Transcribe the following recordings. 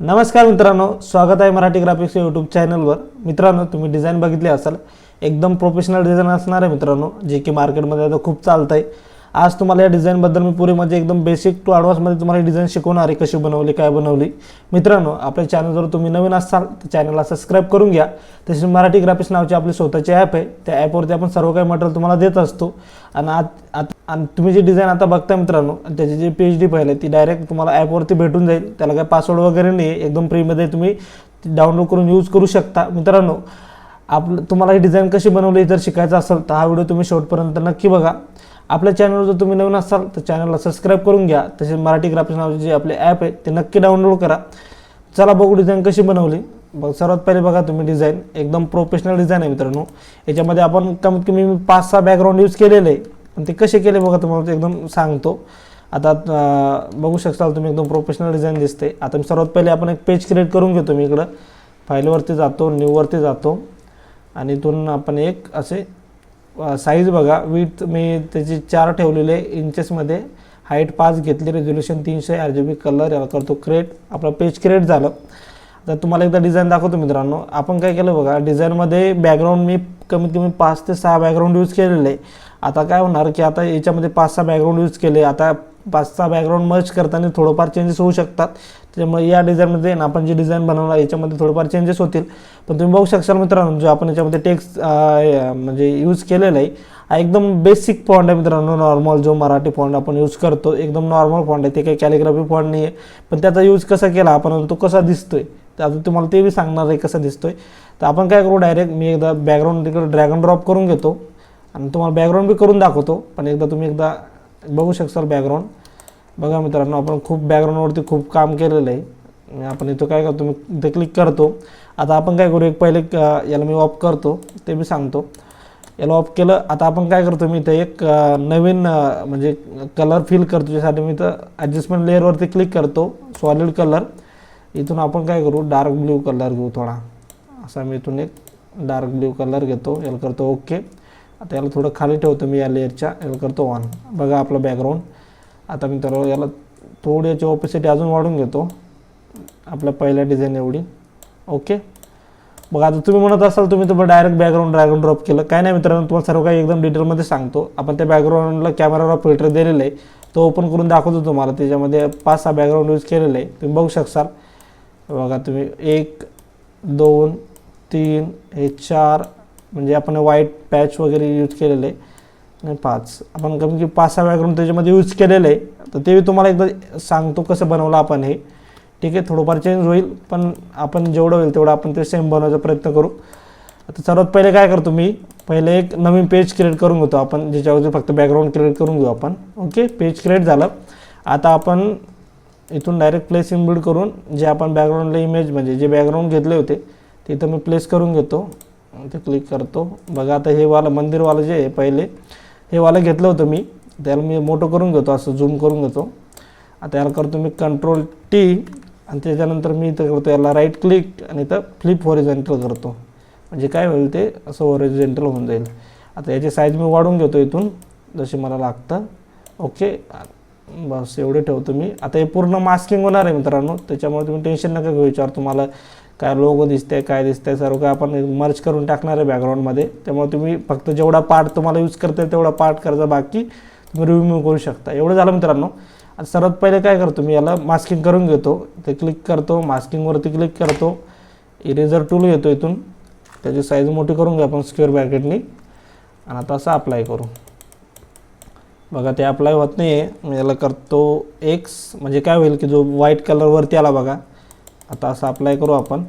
नमस्कार मित्रांनो स्वागत आहे मराठी ग्राफिक्स यूट्यूब चॅनलवर मित्रांनो तुम्ही डिझाईन बघितली असाल. एकदम प्रोफेशनल डिझाईन असणार आहे मित्रांनो जे की मार्केटमध्ये आता खूप चालत आहे आज तुम्हाला या डिझाईनबद्दल मी पुरे म्हणजे एकदम बेसिक टू ॲडव्हान्समध्ये तुम्हाला डिझाईन शिकवणार आहे कशी बनवली काय बनवली. मित्रांनो आपल्या चॅनलवर तुम्ही नवीन असाल तर चॅनलला सबस्क्राईब करून घ्या. तसेच मराठी ग्राफिक्स नावची आपली स्वतःची ॲप आहे. त्या ॲपवरती आपण सर्व काही मटेरियल तुम्हाला देत असतो. आणि आत आत आणि तुम्ही जी डिझाईन आता बघता मित्रांनो त्याची जी पी एच डी फाईल आहे ती डायरेक्ट तुम्हाला ॲपवरती भेटून जाईल. त्याला काय पासवर्ड वगैरे नाही आहे एकदम फ्रीमध्ये तुम्ही डाउनलोड करून यूज करू शकता. मित्रांनो आपलं तुम्हाला ही डिझाईन कशी बनवली जर शिकायचं असेल तर हा व्हिडिओ तुम्ही शेवटपर्यंत नक्की बघा. आपल्या चॅनलवर जर तुम्ही नवीन असाल तर चॅनलला सबस्क्राईब करून घ्या. तसेच मराठी ग्राफिक्स नावाचे जे आपले ॲप आहे ते नक्की डाउनलोड करा. चला बघू डिझाईन कशी बनवली. बघ सर्वात पहिले बघा तुम्ही डिझाईन एकदम प्रोफेशनल डिझाईन आहे मित्रांनो. याच्यामध्ये आपण कमीत कमी मी पाच सहा बॅकग्राऊंड यूज केलेले आहे. पण ते कसे केले बघा तुम्हाला एकदम सांगतो. आता बघू शकताल तुम्ही एकदम प्रोफेशनल डिझाईन दिसते. आता मी सर्वात पहिले आपण एक पेज क्रिएट करून घेतो मी इकडं. फाईलवरती जातो न्यूवरती जातो. आणि इथून आपण एक असे साईज बघा. विथ मी त्याची चार ठेवलेले इंचेसमध्ये हाईट पाच घेतली रेझोल्युशन तीनशे आर जी बी कलर याला करतो क्रिएट आपलं पेज क्रिएट झालं. आता तुम्हाला एकदा डिझाईन दाखवतो मित्रांनो. आपण काय केलं बघा डिझाईनमध्ये बॅकग्राऊंड मी कमीत कमी पाच ते सहा बॅकग्राऊंड यूज केलेले. आहे आता काय होणार की आता याच्यामध्ये पाच सहा बॅकग्राऊंड यूज केले. आता पाच सहा बॅकग्राऊंड मर्च करताना थोडंफार चेंजेस होऊ शकतात. त्याच्यामुळे या डिझाईनमध्ये ना आपण जी डिझाईन बनवणार याच्यामध्ये थोडंफार चेंजेस होतील. पण तुम्ही बघू शकशाल मित्रांनो जो आपण याच्यामध्ये टेक्स्ट म्हणजे यूज केलेला आहे हा एकदम बेसिक फॉन्ट आहे मित्रांनो नॉर्मल जो मराठी फॉन्ट आपण यूज करतो एकदम नॉर्मल फॉन्ट आहे. ते काही कॅलिग्राफी फॉन्ट नाही आहे पण त्याचा यूज कसा केला आपण तो कसा दिसतोय? तर अजून तुम्हाला ते बी सांगणार आहे कसा दिसतोय. तर आपण काय करू डायरेक्ट मी एकदा बॅकग्राऊंड तिकडे ड्रॅगन ड्रॉप करून घेतो. आणि तुम्हाला बॅकग्राऊंड बी करून दाखवतो. पण एकदा तुम्ही एकदा बघू शकसाल बॅकग्राऊंड बघा मित्रांनो आपण खूप बॅकग्राऊंडवरती खूप काम केलेलं आहे. आपण इथं काय करतो मी इथे क्लिक करतो. आता आपण काय करू एक पहिले याला मी ऑफ करतो ते मी सांगतो. याला ऑफ केलं आता आपण काय करतो मी इथं एक नवीन म्हणजे कलर फिल करतो त्यासाठी मी इथं ॲडजस्टमेंट लेअरवरती क्लिक करतो सॉलिड कलर इथून आपण काय करू डार्क ब्ल्यू कलर घेऊ थोडा. असा मी इथून एक डार्क ब्ल्यू कलर घेतो याला करतो ओके आता याला थोडं खाली ठेवतो मी या लेअरच्या याला करतो ऑन बघा आपलं बॅकग्राऊंड आता मी तर याला थोडी याची ऑपॉसिटी अजून वाढून घेतो. आपल्या पहिल्या डिझाईन एवढी. ओके बघा आता तुम्ही म्हणत असाल तुम्ही तुम्ही डायरेक्ट बॅकग्राऊंड ड्रॅगन ड्रॉप केलं. काय नाही मित्रांनो तुम्हाला सर्व काही एकदम डिटेलमध्ये सांगतो. आपण त्या बॅकग्राऊंडला कॅमेरावर फिल्टर दिलेलं आहे. तो ओपन करून दाखवतो तुम्हाला. त्याच्यामध्ये पाच सहा बॅकग्राऊंड यूज केलेलं आहे. तुम्ही बघू शकसाल बघा तुम्ही एक दोन तीन हे चार म्हणजे आपण व्हाईट पॅच वगैरे यूज केलेलं आहे. नाही पाच. आपण कमी की पाच सहा बॅकग्राऊंड त्याच्यामध्ये यूज केलेलं आहे. तर ते मी तुम्हाला एकदा सांगतो कसं बनवलं आपण हे. ठीक आहे थोडंफार चेंज होईल पण आपण जेवढं होईल तेवढं आपण ते सेम बनवायचा प्रयत्न करू. आता सर्वात पहिले काय करतो मी? पहिले एक नवीन पेज क्रिएट करून घेतो आपण ज्याच्यावरती फक्त बॅकग्राऊंड क्रिएट करून घेऊ आपण. ओके पेज क्रिएट झालं. आता आपण इथून डायरेक्ट प्लेस इनबिल्ड करून जे आपण बॅकग्राऊंडला इमेज म्हणजे जे बॅकग्राऊंड घेतले होते ते इथं मी प्लेस करून घेतो. ते क्लिक करतो. बघा आता हे वालं मंदिरवालं जे आहे पहिले हे वाला घेतलं होतं मी. त्याला मी मोठं करून घेतो असं झूम करून घेतो. आता याला करतो मी कंट्रोल टी आणि त्याच्यानंतर मी इथं करतो याला राईट क्लिक आणि इथं फ्लिप हॉरिझेंटल करतो. म्हणजे काय होईल ते? असं ओरिजेंटल होऊन जाईल. आता याची साईज मी वाढून घेतो इथून जशी मला लागतं. ओके बस एवढे ठेवतो मी. आता हे पूर्ण मास्किंग होणार आहे मित्रांनो. त्याच्यामुळे तुम्ही टेन्शन नका घेऊ. विचार तुम्हाला काय लोगो दिसते काय दिसते सर्व काय आपण मर्च करून टाकणार आहे बॅकग्राऊंडमध्ये त्यामुळे तुम्ही फक्त जेवढा पार्ट तुम्हाला यूज करता तेवढा पार्ट करायचा बाकी तुम्ही रिव्ह्यू करू शकता. एवढं झालं मित्रांनो. आता सर्वात पहिले काय करतो मी याला मास्किंग करून घेतो. ते क्लिक करतो मास्किंगवरती क्लिक करतो. इरेझर टूल घेतो इथून. त्याची साईज मोठी करून घ्या आपण स्क्वेअर ब्रॅकेटनी आणि आता असं अप्लाय करू. बघा ते अप्लाय होत नाही आहे मी याला करतो एक्स म्हणजे काय होईल की जो व्हाईट कलरवरती आला बघा. आता असं अप्लाय करू आपण.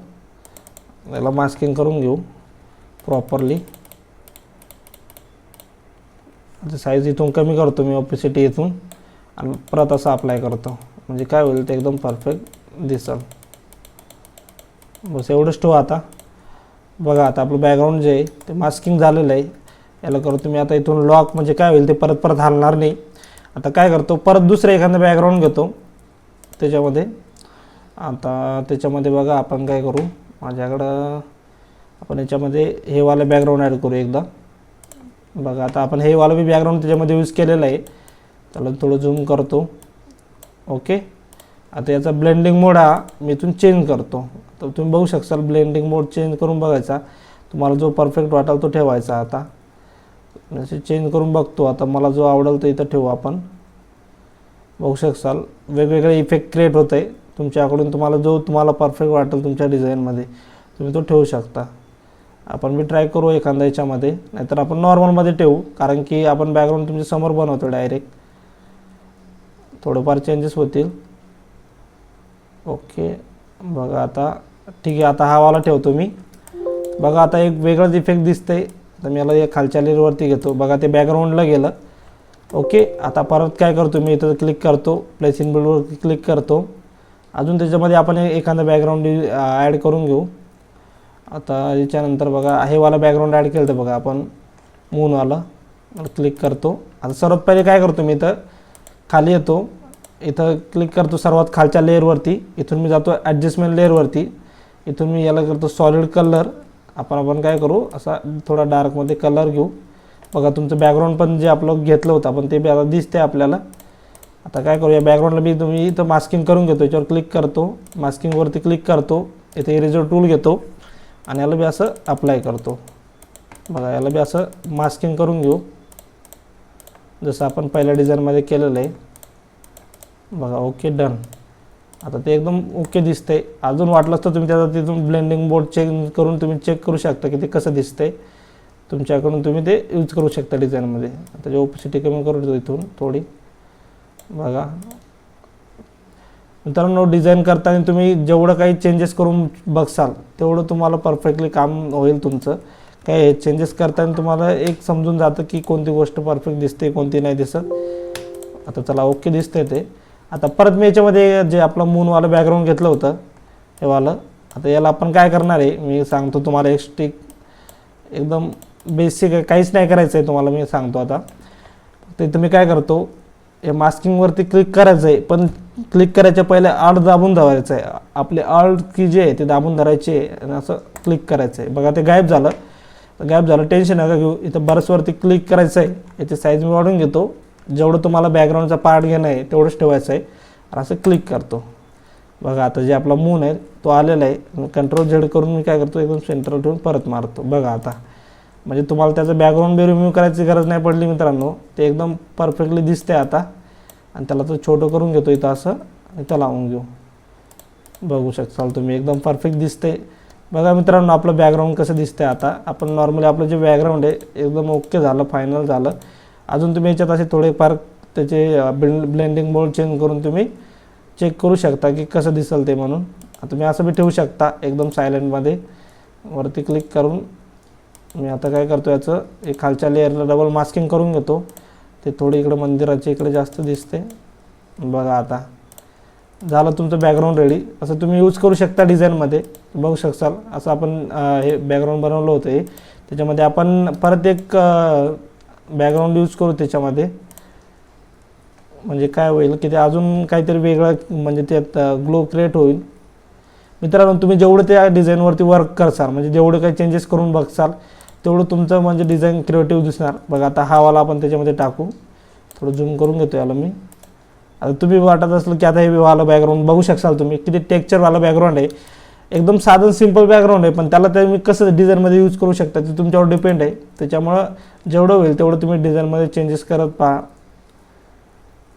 याला मास्किंग करून घेऊ प्रॉपरली आता साईज इथून कमी करतो मी ऑपिसिटी इथून. आणि परत असं अप्लाय करतो. म्हणजे काय होईल ते एकदम परफेक्ट दिसल. बस एवढंच ठेवू आता. बघा आता आपलं बॅकग्राऊंड जे आहे ते मास्किंग झालेलं आहे. याला करतो मी आता इथून लॉक म्हणजे काय होईल ते परत परत हलणार नाही. आता काय करतो परत दुसरं एखादं बॅकग्राऊंड घेतो. त्याच्यामध्ये आता त्याच्यामध्ये बघा आपण काय करू? माझ्याकडं आपण याच्यामध्ये हे वालं बॅकग्राऊंड ॲड करू एकदा. बघा आता आपण हे वालं बी बॅकग्राऊंड त्याच्यामध्ये यूज केलेलं आहे. त्याला थोडं झूम करतो. ओके आता याचा ब्लेंडिंग मोड हा मी इथून चेंज करतो. तर तुम्ही बघू शकसाल ब्लेंडिंग मोड चेंज करून बघायचा. तुम्हाला जो परफेक्ट वाटेल तो ठेवायचा आता. असे चेंज करून बघतो. आता मला जो आवडेल तो इथं ठेवू आपण. बघू शकसाल वेगवेगळे इफेक्ट क्रिएट होत आहे तुमच्याकडून तुम्हाला जो तुम्हाला परफेक्ट वाटेल तुमच्या डिझाईनमध्ये तुम्ही तो ठेवू शकता. आपण मी ट्राय करू एखाद्या याच्यामध्ये नाहीतर आपण नॉर्मलमध्ये ठेवू कारण की आपण बॅकग्राऊंड तुमच्यासमोर बनवतो डायरेक्ट थोडंफार चेंजेस होतील. ओके बघा आता ठीक आहे आता हा वाला ठेवतो मी. बघा आता एक वेगळंच इफेक्ट दिसतंय. तर मी याला एक खालच्या लेअरवरती घेतो. बघा ते बॅकग्राऊंडला गेलं. ओके आता परत काय करतो मी? इथं क्लिक करतो. प्लेस इन बिल्डवर क्लिक करतो. अजून त्याच्यामध्ये आपण एखादा बॅकग्राऊंड ॲड करून घेऊ. आता याच्यानंतर बघा हेवाला बॅकग्राऊंड ॲड केलं तर बघा आपण मूनवाला क्लिक करतो. आता सर्वात पहिले काय करतो मी इथं खाली येतो. इथं क्लिक करतो सर्वात खालच्या लेअरवरती इथून मी जातो ॲडजस्टमेंट लेअरवरती इथून मी याला करतो सॉलिड कलर आपण आपण काय करू असा थोडा डार्कमध्ये कलर घेऊ. बघा तुमचं बॅकग्राऊंड पण जे आपलं घेतलं होतं आपण ते बी आता दिसते आपल्याला. आता काय करूया बॅकग्राऊंडला मी तुम्ही इथं मास्किंग करून घेतो याच्यावर क्लिक करतो. मास्किंगवरती क्लिक करतो. इथे इरेजर टूल घेतो. आणि याला बी असं अप्लाय करतो. बघा याला बी असं मास्किंग करून घेऊ. जसं आपण पहिल्या डिझाईनमध्ये केलेलं आहे. बघा ओके डन आता ते एकदम ओके दिसतंय. अजून वाटलंच तर तुम्ही त्याचा तिथून ब्लेंडिंग बोर्ड चेंज करून तुम्ही चेक करू शकता की ते कसं दिसतंय. तुमच्याकडून तुम्ही ते यूज करू शकता डिझाईनमध्ये त्याची ओपिसिटी कमी करून देतो इथून थोडी. बघा. मित्रांनो डिझाईन करताना तुम्ही जेवढं काही चेंजेस करून बघसाल तेवढं तुम्हाला परफेक्टली काम होईल तुमचं. काय चेंजेस करताना तुम्हाला एक समजून जातं की कोणती गोष्ट परफेक्ट दिसते कोणती नाही दिसत. आता चला ओके दिसते ते. आता परत मी याच्यामध्ये जे आपलं मूनवालं बॅकग्राऊंड घेतलं होतं हे वालं आता याला आपण काय करणार आहे? मी सांगतो तुम्हाला एक स्टिक एकदम बेसिक काहीच नाही करायचं आहे तुम्हाला मी सांगतो आता. ते तुम्ही काय करतो या मास्किंगवरती क्लिक करायचं आहे पण क्लिक करायच्या पहिले आर्ट दाबून धरायचं आहे आपले आर्ट की जे आहे ते दाबून धरायचे आहे आणि असं क्लिक करायचं आहे बघा ते गायब झालं. गायब झालं. टेन्शन नका घेऊ. इथं बरसवरती क्लिक करायचं आहे याची साईज मी वाढून घेतो. जेवढं तुम्हाला बॅकग्राऊंडचा पार्ट घेणं आहे तेवढंच ठेवायचं आहे. आणि असं क्लिक करतो. बघा आता जे आपला मून आहे तो आलेला आहे. कंट्रोल झेड करून मी काय करतो? एकदम सेंटर ठेवून परत मारतो. बघा आता. म्हणजे तुम्हाला त्याचं बॅकग्राऊंड बी रिम्यूव्ह करायची गरज नाही पडली मित्रांनो. ते एकदम परफेक्टली दिसते आता. आणि त्याला तो छोटं करून घेतो इथं असं आणि त्याला लावून घेऊ. बघू शकाल तुम्ही एकदम परफेक्ट दिसते बघा मित्रांनो आपलं बॅकग्राऊंड कसं दिसते आता. आपण नॉर्मली आपलं जे बॅकग्राऊंड आहे एकदम ओके झालं फायनल झालं. अजून तुम्ही याच्यात असे थोडेफार त्याचे बिल ब्लेंडिंग बोर्ड चेंज करून तुम्ही चेक करू शकता की कसं दिसेल ते म्हणून. तुम्ही असं बी ठेवू शकता एकदम सायलेंटमध्ये वरती क्लिक करून मी आता काय करतो याचं एक खालच्या लेअरला डबल मास्किंग करून घेतो. ते थोडी इकडं मंदिराच्या इकडे जास्त दिसते बघा आता. झालं तुमचं बॅकग्राऊंड रेडी असं तुम्ही यूज करू शकता डिझाईनमध्ये बघू शकसाल. असं आपण हे बॅकग्राऊंड बनवलं होतं हे. त्याच्यामध्ये आपण परत एक बॅकग्राऊंड यूज करू त्याच्यामध्ये. म्हणजे काय होईल की ते अजून काहीतरी वेगळं म्हणजे त्यात ग्लो क्रिएट होईल. मित्रांनो तुम्ही जेवढं त्या डिझाईनवरती वर्क करसाल म्हणजे जेवढं काही चेंजेस करून बघसाल तेवढं तुमचं म्हणजे डिझाईन क्रिएटिव्ह दिसणार. बघा आता हा वाला आपण त्याच्यामध्ये टाकू. थोडं झूम करून घेतो याला मी. आता तुम्ही वाटत असलं की आता हे वाला बॅकग्राऊंड बघू शकाल तुम्ही. किती टेक्चरवाला बॅकग्राऊंड आहे. एकदम साधं सिंपल बॅकग्राऊंड आहे पण त्याला तुम्ही कसं डिझाईनमध्ये यूज करू शकता ते तुमच्यावर डिपेंड आहे. त्याच्यामुळं जेवढं होईल तेवढं तुम्ही डिझाईनमध्ये चेंजेस करत पहा.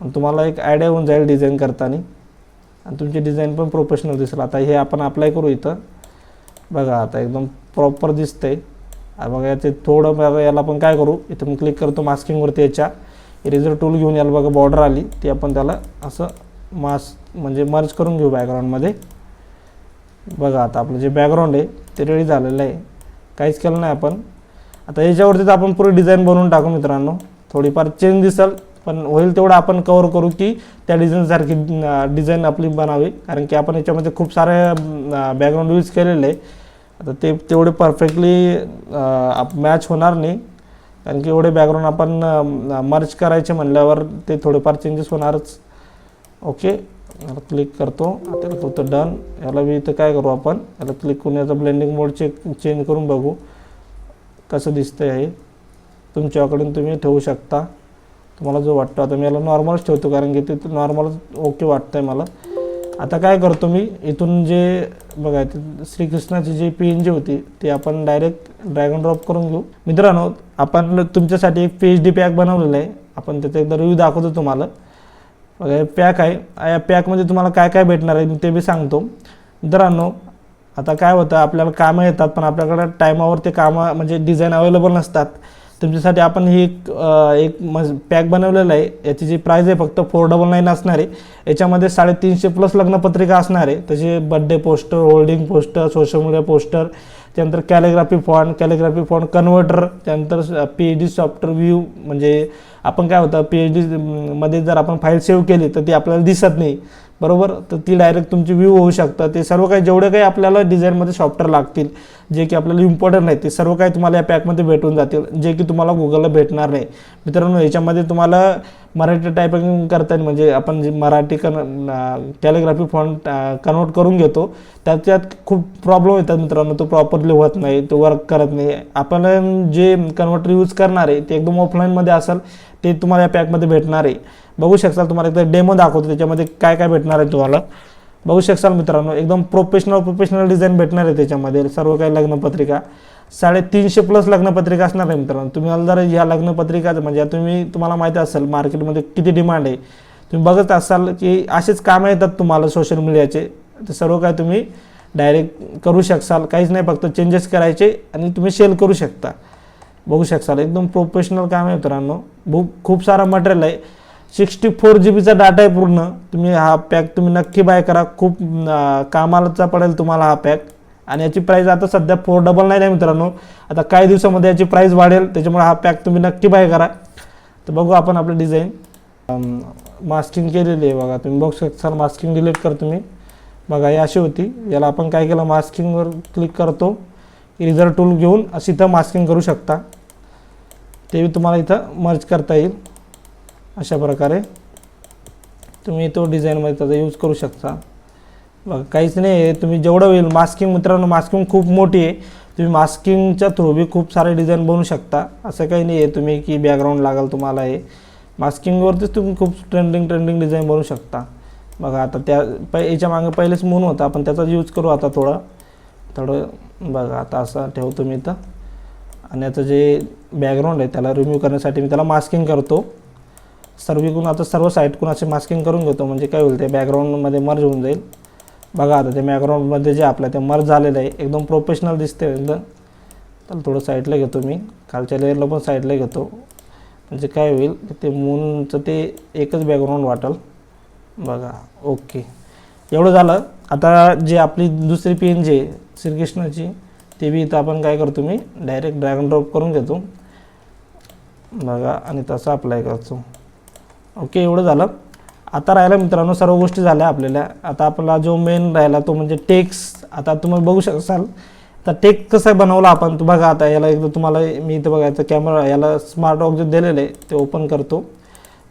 आणि तुम्हाला एक आयडिया होऊन जाईल डिझाईन करताना. आणि तुमची डिझाईन पण प्रोफेशनल दिसेल. आता हे आपण अप्लाय करू इथं. बघा आता एकदम प्रॉपर दिसतंय. बघा याचे थोडं बघा याला आपण काय करू? इथं मी क्लिक करतो मास्किंगवरती याच्या. इरेजर टूल घेऊन याला बघा बॉर्डर आली. ती आपण त्याला असं मास्क म्हणजे मर्ज करून घेऊ बॅकग्राऊंडमध्ये बघा आता आपलं जे बॅकग्राऊंड आहे ते रेडी झालेलं आहे. काहीच केलं नाही आपण. आता याच्यावरती तर आपण पुरी डिझाईन बनवून टाकू मित्रांनो. थोडीफार चेंज दिसेल पण होईल तेवढं आपण कवर करू की त्या डिझाईनसारखी डिझाईन आपली बनावी. कारण की आपण याच्यामध्ये खूप सारे बॅकग्राऊंड यूज केलेले आहे. आता ते तेवढे परफेक्टली मॅच होणार नाही. कारण की एवढे बॅकग्राऊंड आपण मर्च करायचे म्हणल्यावर ते थोडेफार चेंजेस होणारच. ओके याला क्लिक करतो. त्याला फक्त डन याला बी इथं काय करू आपण? याला क्लिक करून याचा ब्लेंडिंग मोड चेक चेंज करून बघू. कसं दिसतं हे. तुमच्याकडून तुम्ही ठेवू शकता. तुम्हाला जो वाटतो. आता मी याला नॉर्मलच ठेवतो. कारण की ते नॉर्मलच ओके वाटतं आहे मला. आता काय करतो मी इथून जे बघा ते श्रीकृष्णाची जी पी एन जी होती ती आपण डायरेक्ट ड्रॅगन ड्रॉप करून घेऊ. मित्रांनो आपण तुमच्यासाठी एक पी एच डी पॅक बनवलेला आहे. आपण त्याचा एकदा रिव्ह्यू दाखवतो तुम्हाला. बघा हे पॅक आहे. या पॅकमध्ये तुम्हाला काय काय भेटणार आहे मी ते बी सांगतो. मित्रांनो आता काय होतं आपल्याला कामं येतात पण आपल्याकडं टायमावर ते कामं म्हणजे डिझाईन अवेलेबल नसतात. तुमच्यासाठी आपण ही एक एक मज पॅक बनवलेलं आहे. याची जी प्राईज आहे फक्त फोर डबल नाईन असणार आहे. याच्यामध्ये साडेतीनशे प्लस लग्नपत्रिका असणार आहे. त्याचे birthday poster holding poster social media poster त्यानंतर calligraphy font calligraphy font converter त्यानंतर P H D software view म्हणजे आपण काय होतं पी एच डी मध्ये जर आपण फाईल सेव्ह केली तर ती आपल्याला दिसत नाही. बरोबर? तर ती डायरेक्ट तुमची व्ह्यू होऊ शकतं ते सर्व काही जेवढे काही आपल्याला डिझाईनमध्ये सॉफ्टवेअर लागतील जे की आपल्याला इम्पॉर्टंट नाही ते सर्व काही तुम्हाला या पॅकमध्ये भेटून जातील जे की तुम्हाला गुगलला भेटणार नाही. मित्रांनो याच्यामध्ये तुम्हाला मराठी टायपिंग करता येईल. म्हणजे आपण जे मराठी कन कॅलिग्राफी फॉन्ट कन्वर्ट करून घेतो त्याच्यात खूप प्रॉब्लेम येतात मित्रांनो. तो प्रॉपरली होत नाही तो वर्क करत नाही. आपल्याला जे कन्वर्टर यूज करणार आहे ते एकदम ऑफलाईनमध्ये असेल ते तुम्हाला या पॅकमध्ये भेटणार आहे. बघू शकसाल तुम्हाला एकदा डेमो दाखवतो त्याच्यामध्ये काय काय भेटणार आहे तुम्हाला. बघू शकसाल मित्रांनो एकदम प्रोफेशनल प्रोफेशनल डिझाईन भेटणार आहे त्याच्यामध्ये. सर्व काही लग्नपत्रिका साडेतीनशे प्लस लग्नपत्रिका असणार आहे मित्रांनो. तुम्ही जर ह्या लग्नपत्रिका म्हणजे तुम्ही तुम्हाला माहिती असेल मार्केटमध्ये किती डिमांड आहे. तुम्ही बघत असाल की असेच कामं येतात तुम्हाला सोशल मीडियाचे तर सर्व काय तुम्ही डायरेक्ट करू शकसाल. काहीच नाही फक्त चेंजेस करायचे आणि तुम्ही सेल करू शकता. बघू शकसाल एकदम प्रोफेशनल काम आहे मित्रांनो. खूप खूप सारा मटेरियल आहे. सिक्स्टी फोर जी बीचा डाटा आहे पूर्ण. तुम्ही हा पॅक तुम्ही नक्की बाय करा. खूप कामालाचा पडेल तुम्हाला हा पॅक आणि याची प्राईस आता सध्या फोर डबल नाईन आहे मित्रांनो. आता काही दिवसामध्ये याची प्राईस वाढेल. त्याच्यामुळे हा पॅक तुम्ही नक्की बाय करा. तर बघू आपण आपलं डिझाईन मास्किंग केलेली आहे बघा. तुम्ही बघू शकता मास्किंग डिलीट कर तुम्ही बघा ही अशी होती. याला आपण काय केलं? मास्किंगवर क्लिक करतो. इरेझर टूल घेऊन अशी इथं मास्किंग करू शकता. ते बी तुम्हाला इथं मर्ज करता येईल. अशा प्रकारे तुम्ही तो डिझाईनमध्ये त्याचा यूज करू शकता. बघा काहीच नाही आहे. तुम्ही जेवढं होईल मास्किंग मित्रांनो मास्किंग खूप मोठी आहे. तुम्ही मास्किंगच्या थ्रू बी खूप सारे डिझाईन बनवू शकता. असं काही नाही आहे तुम्ही की बॅकग्राऊंड लागेल तुम्हाला हे. मास्किंगवरतीच तुम्ही खूप ट्रेंडिंग ट्रेंडिंग डिझाईन बनवू शकता. बघा आता त्या प याच्या मागं पहिलेच मून होता. आपण त्याचाच यूज करू आता थोडं. थोडं बघा आता असं ठेवतो मी इथं. आणि याचं जे बॅकग्राऊंड आहे त्याला रिम्यू करण्यासाठी मी त्याला मास्किंग करतो. सर्वीकडून आता सर्व साईडकडून असे मास्किंग करून घेतो. म्हणजे काय होईल ते बॅकग्राऊंडमध्ये मर्ज होऊन जाईल. बघा आता ते बॅकग्राऊंडमध्ये जे आपलं ते मर्ज झालेलं आहे एकदम प्रोफेशनल दिसते एकदम. तर थोडं साईडला घेतो मी. खालच्या लेअरला पण साईडला घेतो. म्हणजे काय होईल ते मूनचं ते एकच बॅकग्राऊंड वाटेल. बघा ओके एवढं झालं. आता जे आपली दुसरी पेन जी आहे श्रीकृष्णाची ते बी इथं आपण काय करतो मी डायरेक्ट ड्रॅगन ड्रॉप करून घेतो. बघा आणि तसं अप्लाय करतो. ओके एवढं झालं. आता राहिलं मित्रांनो सर्व गोष्टी झाल्या आपल्याला. आता आपला जो मेन राहिला तो म्हणजे टेक्स आता तुम्ही बघू शकाल. तर टेक कसं बनवला आपण? बघा आता याला एकदा तुम्हाला मी इथं बघायचं कॅमेरा याला स्मार्ट ऑब्जेक्ट दिलेलं आहे ते ओपन करतो.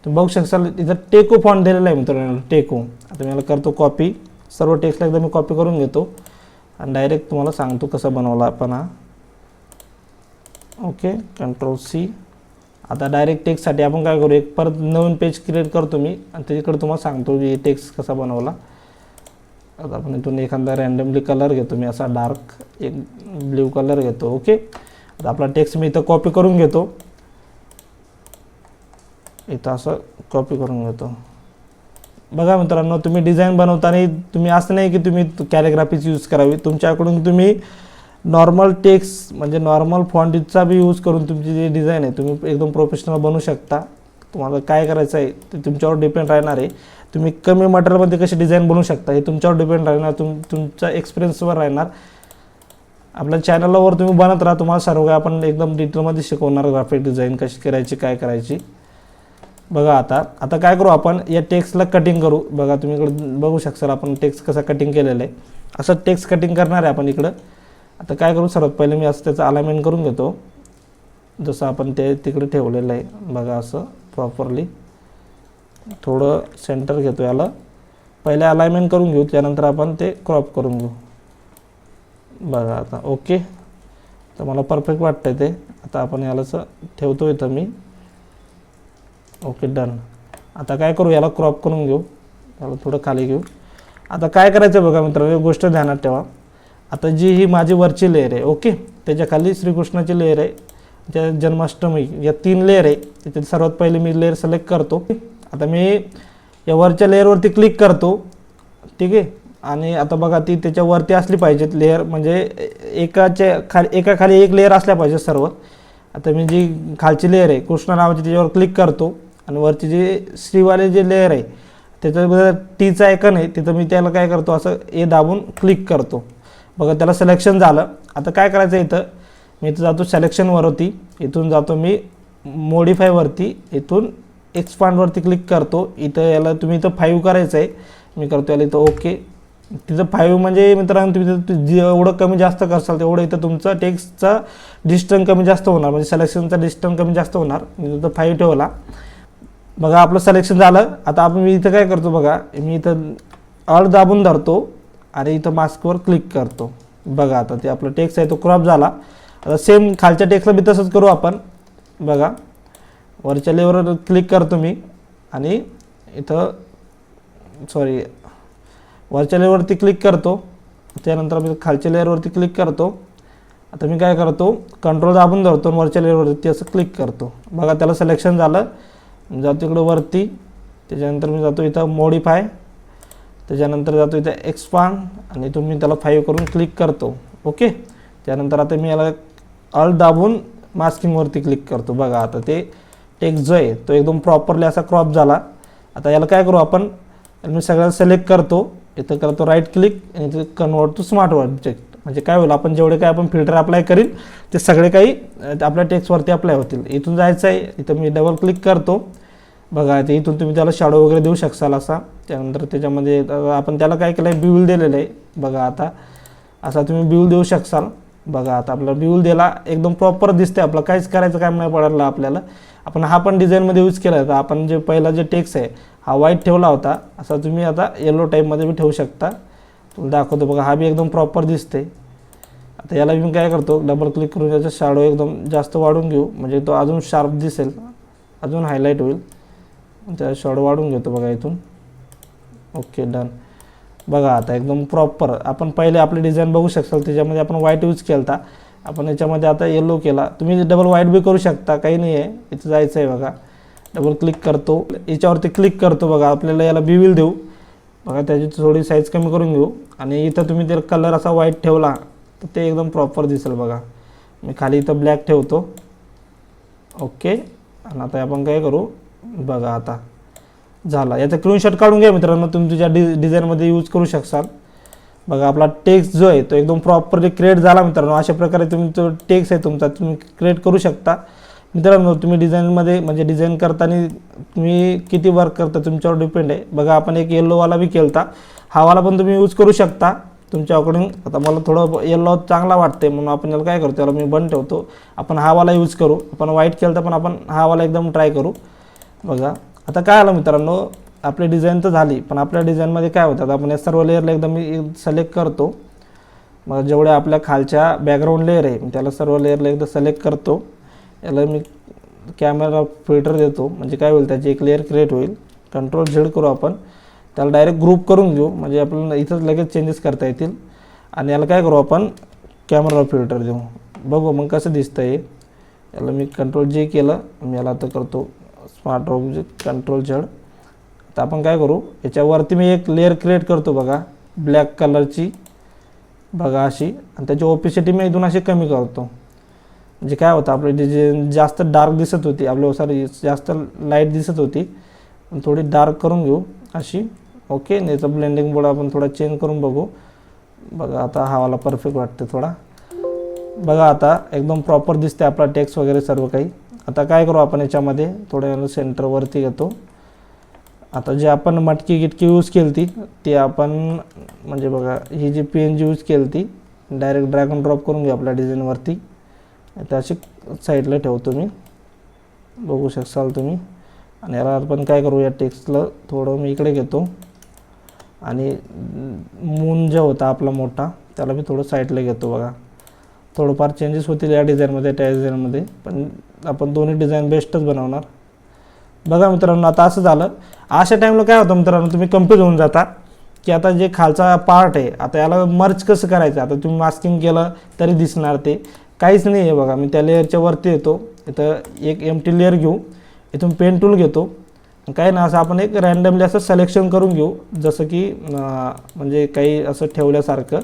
तुम्ही बघू शकाल इथं टेको फॉन्ट दिलेला आहे मित्रांनो टेको आता मी याला करतो कॉपी सर्व टेक्स्टला एकदा मी कॉपी करून घेतो. आणि डायरेक्ट तुम्हाला सांगतो कसं बनवला आपण हा. ओके कंट्रोल सी आता डायरेक्ट टेक्स्टसाठी आपण काय करू एक परत नवीन पेज क्रिएट करतो मी आणि त्याच्याकडे तुम्हाला सांगतो की टेक्स्ट कसा बनवला. आता आपण इथून एखादा रॅन्डमली कलर घेतो मी असा डार्क एक ब्ल्यू कलर घेतो ओके आता आपला टेक्स्ट मी इथं कॉपी करून घेतो. इथं असं कॉपी करून घेतो. बघा मित्रांनो तुम्ही डिझाईन बनवताना तुम्ही असं नाही की तुम्ही कॅलिग्राफीच यूज करावी. तुमच्याकडून तुम्ही नॉर्मल टेक्स म्हणजे नॉर्मल फॉन्टचा बी यूज करून तुमची जी डिझाईन आहे तुम्ही एकदम प्रोफेशनल बनवू शकता. तुम्हाला काय करायचं आहे ते तुमच्यावर डिपेंड राहणार आहे. तुम्ही कमी मटेरियलमध्ये कशी डिझाईन बनवू शकता हे तुमच्यावर डिपेंड राहणार तुम तुमच्या एक्सपिरियन्सवर राहणार. आपल्या चॅनलवर तुम्ही बनत राहा तुम्हाला सर्व काही आपण एकदम डिटेलमध्ये शिकवणार ग्राफिक डिझाईन कशी करायची काय करायची. बघा आता आता काय करू आपण या टेक्स्टला कटिंग करू. बघा तुम्ही इकडं बघू शकता आपण टेक्स्ट कसा कटिंग केलेलं आहे. असं टेक्स्ट कटिंग करणार आहे आपण इकडं. आता काय करू सर्वात पहिले मी असं त्याचं अलाइनमेंट करून घेतो. जसं आपण ते तिकडे ठेवलेलं आहे बघा असं प्रॉपरली थोडं सेंटर घेतो याला. पहिले अलाइनमेंट करून घेऊ त्यानंतर आपण ते क्रॉप करून घेऊ. बघा आता ओके. तर मला परफेक्ट वाटतं ते. आता आपण यालाच ठेवतो इथं मी. ओके डन आता काय करू याला क्रॉप करून घेऊ. याला थोडं खाली घेऊ. आता काय करायचं बघा मित्रांनो एक गोष्ट ध्यानात ठेवा. आता जी ही माझी वरची लेअर आहे ओके त्याच्याखाली श्रीकृष्णाची लेअर आहे त्या जन्माष्टमी या तीन लेअर आहे. त्याच्यात सर्वात पहिले मी लेअर सिलेक्ट करतो. आता मी या वरच्या लेअरवरती क्लिक करतो ठीक आहे? आणि आता बघा ती त्याच्यावरती असली पाहिजेत लेअर म्हणजे एकाच्या खाली एका खाली एक लेअर असल्या पाहिजे सर्व. आता मी जी खालची लेअर आहे कृष्ण नावाची त्याच्यावर क्लिक करतो. आणि वरची जी श्रीवाले जे लेअर आहे त्याच्याबद्दल टीचं आयकन आहे तिथं मी त्याला काय करतो असं ए दाबून क्लिक करतो. बघा त्याला सिलेक्शन झालं. आता काय करायचं इथं? मी इथं जातो सिलेक्शनवरती इथून जातो मी मोडिफायवरती इथून एक्सपांडवरती क्लिक करतो. इथं याला तुम्ही इथं फाईव्ह करायचं आहे मी करतो याला इथं ओके तिथं फाईव्ह म्हणजे मित्रांनो तुम्ही तिथं जेवढं कमी जास्त करसाल तेवढं इथं तुमचं टेक्स्टचा डिस्टन्स कमी जास्त होणार. म्हणजे सिलेक्शनचा डिस्टन्स कमी जास्त होणार. मी तिथं फाईव्ह ठेवला. बघा आपलं सिलेक्शन झालं. आता आपण मी इथं काय करतो बघा? मी इथं अळ दाबून धरतो. आणि इथं मास्कवर क्लिक करतो. बघा आता ते आपलं टेक्स्ट आहे तो क्रॉप झाला. आता सेम खालच्या टेक्स्टला बी तसंच करू आपण. बघा. वरच्या लेवरवर क्लिक करतो मी. आणि इथं सॉरी वरच्या लेअरवरती क्लिक करतो. त्यानंतर मी खालच्या लेअरवरती क्लिक करतो. आता मी काय करतो? कंट्रोल दाबून धरतो आणि वरच्या लेअरवरती असं क्लिक करतो. बघा त्याला सिलेक्शन झालं. जातो इकडं वरती. त्याच्यानंतर मी जातो इथं मॉडिफाय त्याच्यानंतर जातो इथं एक्सपांड आणि इथून मी त्याला फाईव्ह करून क्लिक करतो. ओके त्यानंतर आता मी याला अल दाबून मास्किंगवरती क्लिक करतो. बघा आता ते टेक्स्ट जो आहे तो एकदम प्रॉपरली असा क्रॉप झाला. आता याला काय करू आपण? मी सगळ्याला सिलेक्ट करतो. इथं करतो राईट क्लिक आणि इथे कन्वर्ट टू स्मार्ट ऑब्जेक्ट म्हणजे काय होईल आपण जेवढे काय आपण फिल्टर अप्लाय करील ते सगळे काही आपल्या टेक्स्टवरती अप्लाय होतील. इथून जायचं आहे इथं मी डबल क्लिक करतो. बघा ते इथून तुम्ही त्याला शॅडो वगैरे देऊ शकसाल असा. त्यानंतर त्याच्यामध्ये आपण त्याला काय केलं आहे बिऊल दिलेलं आहे बघा आता असा तुम्ही बिऊल देऊ शकसाल. बघा आता आपला बिऊल दिला एकदम प्रॉपर दिसते आपलं. काहीच करायचं काम नाही पडलं आपल्याला. आपण हा पण डिझाईनमध्ये यूज केला होता आपण जे पहिला जे टेक्स आहे हा व्हाईट ठेवला होता. असा तुम्ही आता येलो टाईपमध्ये बी ठेवू शकता. तुला दाखवतो बघा हा बी एकदम प्रॉपर दिसते आता याला मी काय करतो डबल क्लिक करून याचा शॅडो एकदम जास्त वाढून घेऊ. म्हणजे तो अजून शार्प दिसेल. अजून हायलाईट होईल. त्या शॅडो वाढून घेतो बघा इथून. ओके डन बघा आता एकदम प्रॉपर आपण पहिले आपले डिझाईन बघू शकताल त्याच्यामध्ये आपण व्हाईट यूज केला आपण याच्यामध्ये आता येलो केला. तुम्ही डबल व्हाईट बी करू शकता काही नाही आहे इथं जायचं आहे बघा. डबल क्लिक करतो. याच्यावरती क्लिक करतो बघा. आपल्याला याला बिविल देऊ. बघा त्याची थोडी साईज कमी करून घेऊ. आणि इथं तुम्ही जर कलर असा व्हाईट ठेवला तर ते एकदम प्रॉपर दिसेल बघा. मी खाली इथं ब्लॅक ठेवतो. ओके आणि आता आपण काय करू? बघा आता. झाला. याचा स्क्रीनशॉट काढून घ्या मित्रांनो तुम्ही तुझ्या डि डिझाईनमध्ये यूज करू शकसाल. बघा आपला टेक्स्ट जो आहे तो एकदम प्रॉपरली क्रिएट झाला मित्रांनो अशा प्रकारे तुम्ही तो टेक्स्ट आहे तुमचा तुम्ही क्रिएट करू शकता. मित्रांनो तुम्ही डिझाईनमध्ये म्हणजे डिझाईन करताना तुम्ही किती वर्क करता तुमच्यावर डिपेंड आहे. बघा आपण एक येल्लोवाला बी केलता. हा वाला पण तुम्ही यूज करू शकता. तुमच्या अकॉर्डिंग आता मला थोडं येल्लो चांगला वाटते म्हणून आपण याला काय करतो याला मी बंद ठेवतो. आपण हा वाला यूज करू. आपण व्हाईट केलं तर पण आपण हा वाला एकदम ट्राय करू. बघा. आता काय आलं मित्रांनो? आपली डिझाईन तर झाली पण आपल्या डिझाईनमध्ये काय होतात आपण या सर्व लेअरला एकदम मी सिलेक्ट करतो. मग जेवढ्या आपल्या खालच्या बॅकग्राऊंड लेअर आहे मी त्याला सर्व लेअरला एकदा सिलेक्ट करतो. याला मी कॅमेरा फिल्टर देतो. म्हणजे काय होईल त्याची एक लेअर क्रिएट होईल. कंट्रोल झेड करू आपण. त्याला डायरेक्ट ग्रुप करून घेऊ. म्हणजे आपल्याला इथंच लगेच चेंजेस करता येतील. आणि याला काय करू आपण? कॅमेरा फिल्टर देऊ. बघू मग कसं दिसतं आहे याला मी कंट्रोल जे केलं. मी याला आता करतो. स्मार्ट ऑब्जेक्ट कंट्रोल झेड आता आपण काय करू? याच्यावरती मी एक लेअर क्रिएट करतो बघा. ब्लॅक कलरची बघा अशी. आणि त्याची ओपिसिटी मी इथून अशी कमी करतो. म्हणजे काय होतं? आपली डिझाईन जास्त डार्क दिसत होती आपल्या सॉरी जास्त लाइट दिसत होती थोडी डार्क करून घेऊ. अशी. ओके नाही याचं ब्लेंडिंग बोर्ड आपण थोडा चेंज करून बघू. बघा आता हवाला परफेक्ट वाटते थोडा. बघा आता एकदम प्रॉपर दिसते आपला टेक्स्ट वगैरे सर्व काही. आता काय करू आपण याच्यामध्ये? थोड्या सेंटरवरती घेतो आता जे आपण मटकी गिटकी यूज केली ती ती आपण म्हणजे बघा ही जी पी एन जी यूज केली ती डायरेक्ट ड्रॅगन ड्रॉप करून घेऊ आपल्या डिझाईनवरती त्या अशी साईडला ठेवतो मी. बघू शकाल तुम्ही. आणि याला आपण काय करू या टेक्स्टला थोडं मी इकडे घेतो. आणि मून जो होता आपला मोठा त्याला मी थोडं साईडला घेतो बघा. थोडंफार चेंजेस होतील या डिझाईनमध्ये त्या डिझाईनमध्ये पण आपण दोन्ही डिझाईन बेस्टच बनवणार. बघा मित्रांनो आता असं झालं. अशा टाईमला काय होतं मित्रांनो तुम्ही कन्फ्यूज होऊन जाता. की आता जे खालचा पार्ट आहे आता याला मर्च कसं करायचं? आता तुम्ही मास्किंग केलं तरी दिसणार ते. काहीच नाही आहे बघा मी त्या लेअरच्या वरती येतो. इथं एक एम टी लेअर घेऊ. इथून पेन टूल घेतो. काय ना असं आपण एक रॅन्डमली असं सिलेक्शन करून घेऊ. जसं की म्हणजे काही असं ठेवल्यासारखं.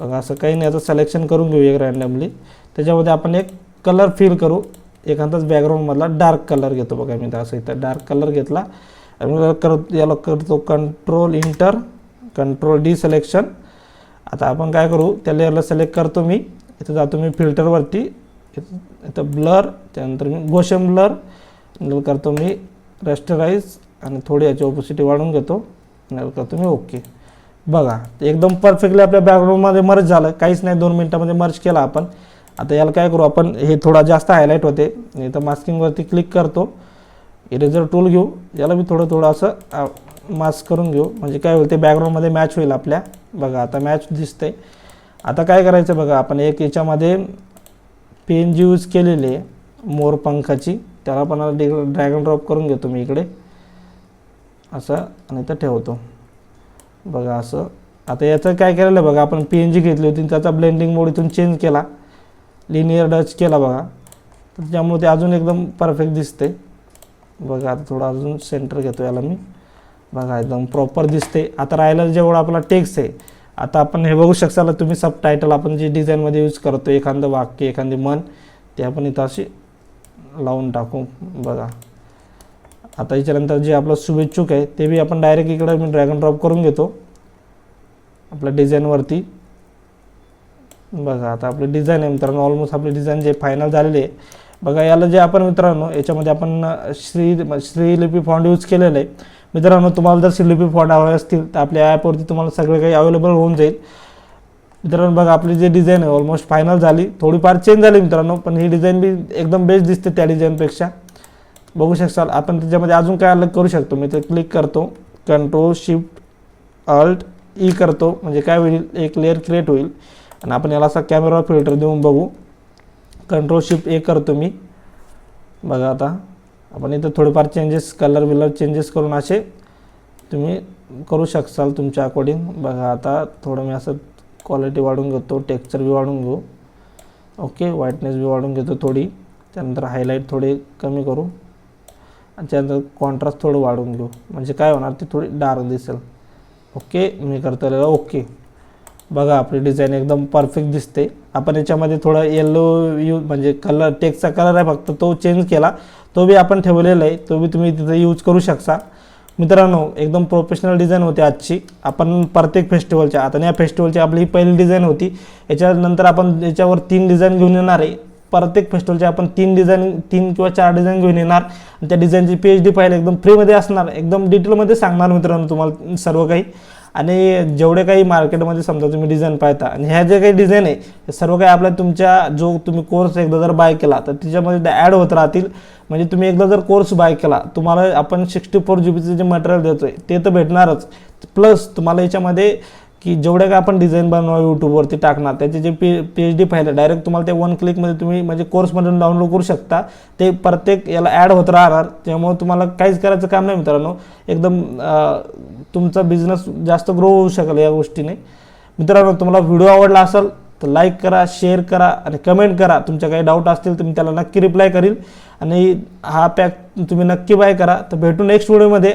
बघा असं काही नाही. आता सिलेक्शन करून घेऊ एक रॅन्डमली त्याच्यामध्ये आपण एक कलर फिल करू. एखादाच बॅकग्राऊंडमधला डार्क कलर घेतो बघा मी असं इथं डार्क कलर घेतला. आणि कर याला करतो control enter control D selection आता आपण काय करू? त्या लेअरला सिलेक्ट करतो मी. इथं जातो मी फिल्टरवरती इथं ब्लर त्यानंतर मी गोशम ब्लर नंतर करतो मी रेस्टराईज आणि थोडी याची ओपोसिटी वाढवून घेतो. नंतर करतो मी ओके बघा एकदम परफेक्टली आपल्या बॅकग्राऊंडमध्ये मर्ज झालं. काहीच नाही दोन मिनटामध्ये मर्ज केला आपण. आता याला काय करू आपण हे थोडा जास्त हायलाईट होते. इथं मास्किंगवरती क्लिक करतो. इरेजर टूल घेऊ. याला मी थोडं थोडं असं मास्क करून घेऊ. म्हणजे काय होईल ते बॅकग्राऊंडमध्ये मॅच होईल आपल्या. बघा आता मॅच दिसते आता काय करायचं बघा आपण एक याच्यामध्ये पेन जी यूज केलेली आहे मोर पंखाची त्याला पण ड्रॅगन ड्रॉप करून घेतो मी इकडे. असं आणि तर ठेवतो. बघा असं. आता याचं काय केलेलं आहे बघा आपण पी एन जी घेतली होती त्याचा ब्लेंडिंग मोड इथून चेंज केला. लिनियर डच केला बघा. तर त्यामुळे ते अजून एकदम परफेक्ट दिसते. बघा आता थोडं अजून सेंटर घेतो याला मी. बघा एकदम प्रॉपर दिसते. आता राहिलं जेवढं आपला टेक्स्ट आहे. आता आपण हे बघू शकता तुम्ही सब टायटल आपण जे डिझाईनमध्ये यूज करतो एखादं वाक्य एखादी मन ते आपण इथं अशी लावून टाकू. बघा. आता याच्यानंतर जे आपलं शुभेच्छुक आहे ते बी आपण डायरेक्ट इकडं मी ड्रॅगन ड्रॉप करून घेतो. आपल्या डिझाईनवरती बघा आता आपली डिझाईन आहे मित्रांनो ऑलमोस्ट आपली डिझाईन जे फायनल झालेली आहे. बघा याला जे आपण मित्रांनो याच्यामध्ये आपण श्री श्रीलिपी फॉन्ट यूज केलेलं आहे. मित्रांनो तुम्हाला जर श्रीलिपी फॉन्ट हवे असतील तर आपल्या ॲपवरती तुम्हाला सगळे काही अवेलेबल होऊन जाईल. मित्रांनो बघा आपली जी डिझाईन आहे ऑलमोस्ट फायनल झाली. थोडीफार चेंज झाली मित्रांनो पण ही डिझाईन बी एकदम बेस्ट दिसते त्या डिझाईनपेक्षा बघू शकाल आपण त्याच्यामध्ये अजून काय अलग करू शकतो? मी ते क्लिक करतो. कंट्रोल शिफ्ट अल्ट ई करतो. म्हणजे काय होईल? एक लेअर क्रिएट होईल. आणि आपण याला असा कॅमेरा फिल्टर देऊन बघू. कंट्रोल शिफ्ट ए करतो मी. बघा आता. आपण इथं थोडेफार चेंजेस कलर बिलर चेंजेस करून असे तुम्ही करू शकसाल तुमच्या अकॉर्डिंग बघा आता थोडं मी असं क्वालिटी वाढून घेतो. टेक्स्चर बी वाढून घेऊ. ओके व्हाईटनेस बी वाढून घेतो थोडी. त्यानंतर हायलाईट थोडी कमी करू. आणि त्यानंतर कॉन्ट्रास्ट थोडं वाढवून घेऊ. म्हणजे काय होणार ते थोडी डार्क दिसेल. ओके मी करतो ओके बघा आपली डिझाईन एकदम परफेक्ट दिसते. आपण याच्यामध्ये थोडं येल्लो यूज म्हणजे कलर टेक्सचा कलर आहे फक्त तो चेंज केला. तो बी आपण ठेवलेला आहे. तो बी तुम्ही तिथं यूज करू शकता. मित्रांनो एकदम प्रोफेशनल डिझाईन होती आजची. आपण प्रत्येक फेस्टिवलच्या आता या फेस्टिवलची आपली ही पहिली डिझाईन होती. याच्यानंतर आपण याच्यावर तीन डिझाईन घेऊन येणार आहे. प्रत्येक फेस्टिवलचे आपण तीन डिझाईन तीन किंवा चार डिझाईन घेऊन येणार. त्या डिझाईनची पी एच डी फाईल एकदम फ्रीमध्ये असणार. एकदम डिटेलमध्ये सांगणार मित्रांनो तुम्हाला सर्व काही. आणि जेवढे काही मार्केटमध्ये समजा तुम्ही डिझाईन पाहता आणि ह्या जे काही डिझाईन आहे हे सर्व काही आपल्या तुमच्या जो तुम्ही कोर्स एकदा जर बाय केला तर त्याच्यामध्ये ॲड होत राहतील. म्हणजे तुम्ही एकदा जर कोर्स बाय केला तुम्हाला आपण सिक्स्टी फोर जी बीचं जे मटेरियल देतो आहे ते तर भेटणारच. प्लस तुम्हाला याच्यामध्ये की जेवढ्या काय आपण डिझाईन बनवा यूट्यूबवरती टाकणार त्याचे जे P P H D file आहे डायरेक्ट तुम्हाला ते वन क्लिकमध्ये तुम्ही म्हणजे कोर्समधून डाउनलोड करू शकता. ते प्रत्येक याला ॲड होत राहणार त्यामुळे तुम्हाला काहीच करायचं काम नाही मित्रांनो. एकदम तुमचा बिझनेस जास्त ग्रो होऊ शकेल या गोष्टीने. मित्रांनो तुम्हाला व्हिडिओ आवडला असेल तर लाईक करा शेअर करा आणि कमेंट करा. तुमच्या काही डाऊट असतील तर मी त्याला नक्की रिप्लाय करील. आणि हा पॅक तुम्ही नक्की बाय करा. तर भेटू नेक्स्ट व्हिडिओमध्ये